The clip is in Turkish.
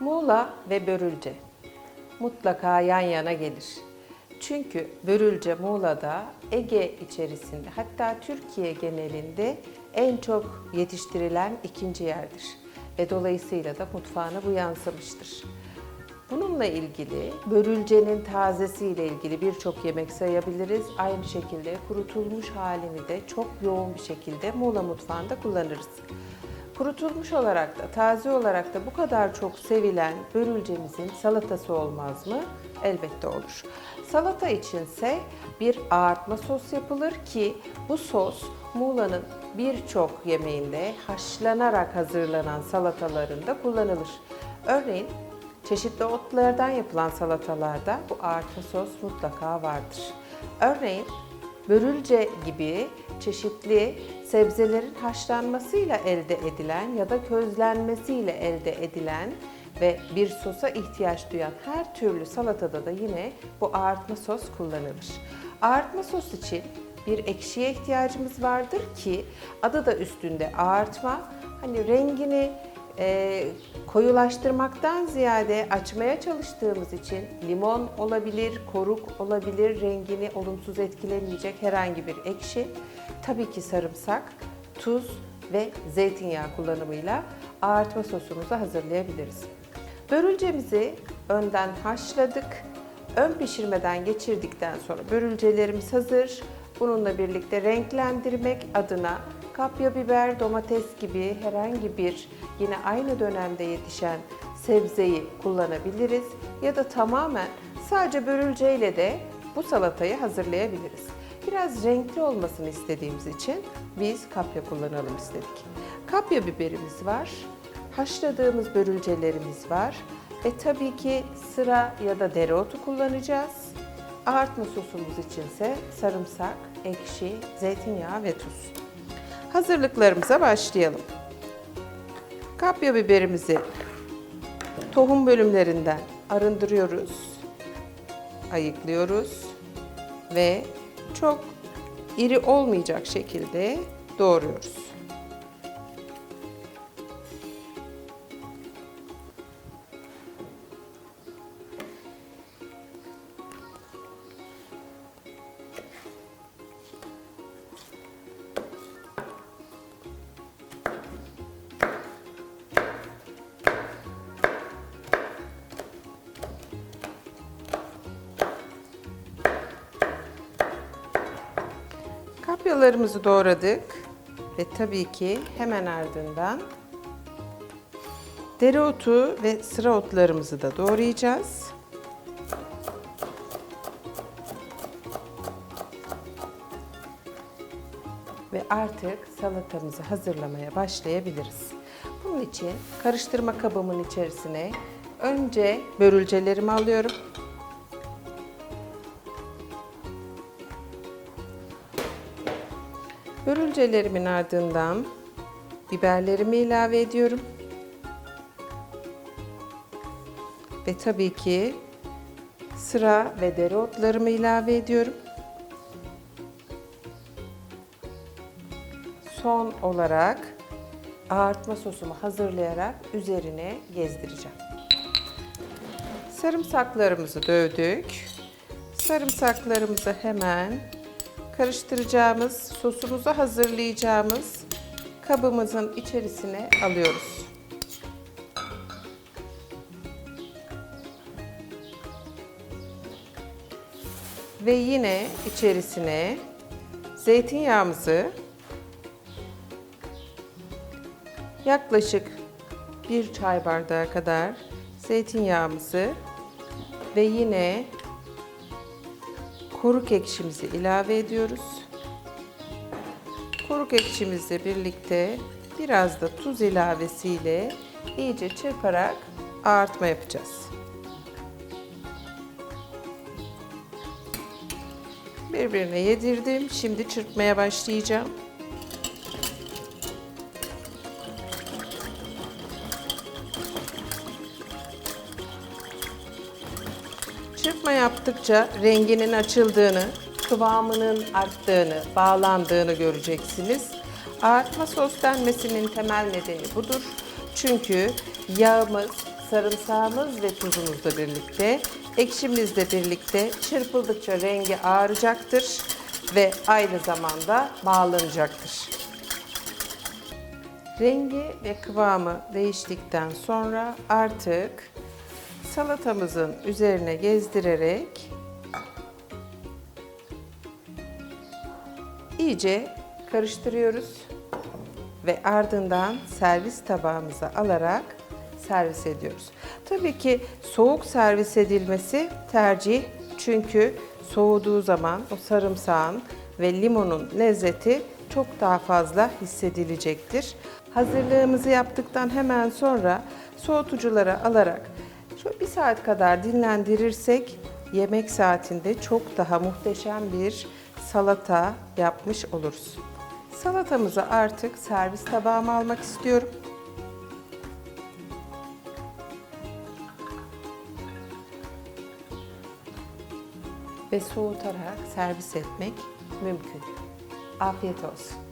Muğla ve Börülce mutlaka yan yana gelir. Çünkü Börülce Muğla'da Ege içerisinde hatta Türkiye genelinde en çok yetiştirilen ikinci yerdir. Ve dolayısıyla da mutfağına bu yansımıştır. Bununla ilgili börülcenin tazesiyle ilgili birçok yemek sayabiliriz. Aynı şekilde kurutulmuş halini de çok yoğun bir şekilde Muğla mutfağında kullanırız. Kurutulmuş olarak da, taze olarak da bu kadar çok sevilen börülcemizin salatası olmaz mı? Elbette olur. Salata içinse bir ağartma sos yapılır ki bu sos Muğla'nın birçok yemeğinde haşlanarak hazırlanan salatalarında kullanılır. Örneğin çeşitli otlardan yapılan salatalarda bu ağartma sos mutlaka vardır. Örneğin börülce gibi çeşitli sebzelerin haşlanmasıyla elde edilen ya da közlenmesiyle elde edilen ve bir sosa ihtiyaç duyan her türlü salatada da yine bu ağartma sos kullanılır. Ağartma sos için bir ekşiye ihtiyacımız vardır ki adı da üstünde ağartma. Hani rengini e, koyulaştırmaktan ziyade açmaya çalıştığımız için limon olabilir, koruk olabilir, rengini olumsuz etkilemeyecek herhangi bir ekşi. Tabii ki sarımsak, tuz ve zeytinyağı kullanımıyla ağartma sosumuzu hazırlayabiliriz. Börülcemizi önden haşladık. Ön pişirmeden geçirdikten sonra börülcelerimiz hazır. Bununla birlikte renklendirmek adına kapya biber, domates gibi herhangi bir yine aynı dönemde yetişen sebzeyi kullanabiliriz ya da tamamen sadece börülceyle de bu salatayı hazırlayabiliriz. Biraz renkli olmasını istediğimiz için biz kapya kullanalım istedik. Kapya biberimiz var, haşladığımız börülcelerimiz var ve tabii ki sıra ya da dereotu kullanacağız. Ağartma sosumuz içinse sarımsak, ekşi, zeytinyağı ve tuz. Hazırlıklarımıza başlayalım. Kapya biberimizi tohum bölümlerinden arındırıyoruz. Ayıklıyoruz ve çok iri olmayacak şekilde doğruyoruz. Kapyalarımızı doğradık ve tabii ki hemen ardından dereotu ve sıra otlarımızı da doğrayacağız. Ve artık salatamızı hazırlamaya başlayabiliriz. Bunun için karıştırma kabımın içerisine önce börülcelerimi alıyorum. Börülcelerimin ardından biberlerimi ilave ediyorum. Ve tabii ki sıra ve dereotlarımı ilave ediyorum. Son olarak ağartma sosumu hazırlayarak üzerine gezdireceğim. Sarımsaklarımızı dövdük. Sarımsaklarımızı hemen karıştıracağımız, sosumuzu hazırlayacağımız kabımızın içerisine alıyoruz. Ve yine içerisine zeytinyağımızı yaklaşık bir çay bardağı kadar zeytinyağımızı ve yine koruk ekşimizi ilave ediyoruz. Koruk ekşimizle birlikte biraz da tuz ilavesiyle iyice çırparak ağartma yapacağız. Birbirine yedirdim. Şimdi çırpmaya başlayacağım. Çırpma yaptıkça renginin açıldığını, kıvamının arttığını, bağlandığını göreceksiniz. Ağartma sos denmesinin temel nedeni budur. Çünkü yağımız sarımsağımız ve tuzumuzla birlikte, ekşimizle birlikte çırpıldıkça rengi ağaracaktır ve aynı zamanda bağlanacaktır. Rengi ve kıvamı değiştikten sonra artık salatamızın üzerine gezdirerek iyice karıştırıyoruz ve ardından servis tabağımıza alarak servis ediyoruz. Tabii ki soğuk servis edilmesi tercih çünkü soğuduğu zaman o sarımsağın ve limonun lezzeti çok daha fazla hissedilecektir. Hazırlığımızı yaptıktan hemen sonra soğutuculara alarak şöyle bir saat kadar dinlendirirsek yemek saatinde çok daha muhteşem bir salata yapmış oluruz. Salatamızı artık servis tabağıma almak istiyorum. Ve soğutarak servis etmek mümkün. Afiyet olsun.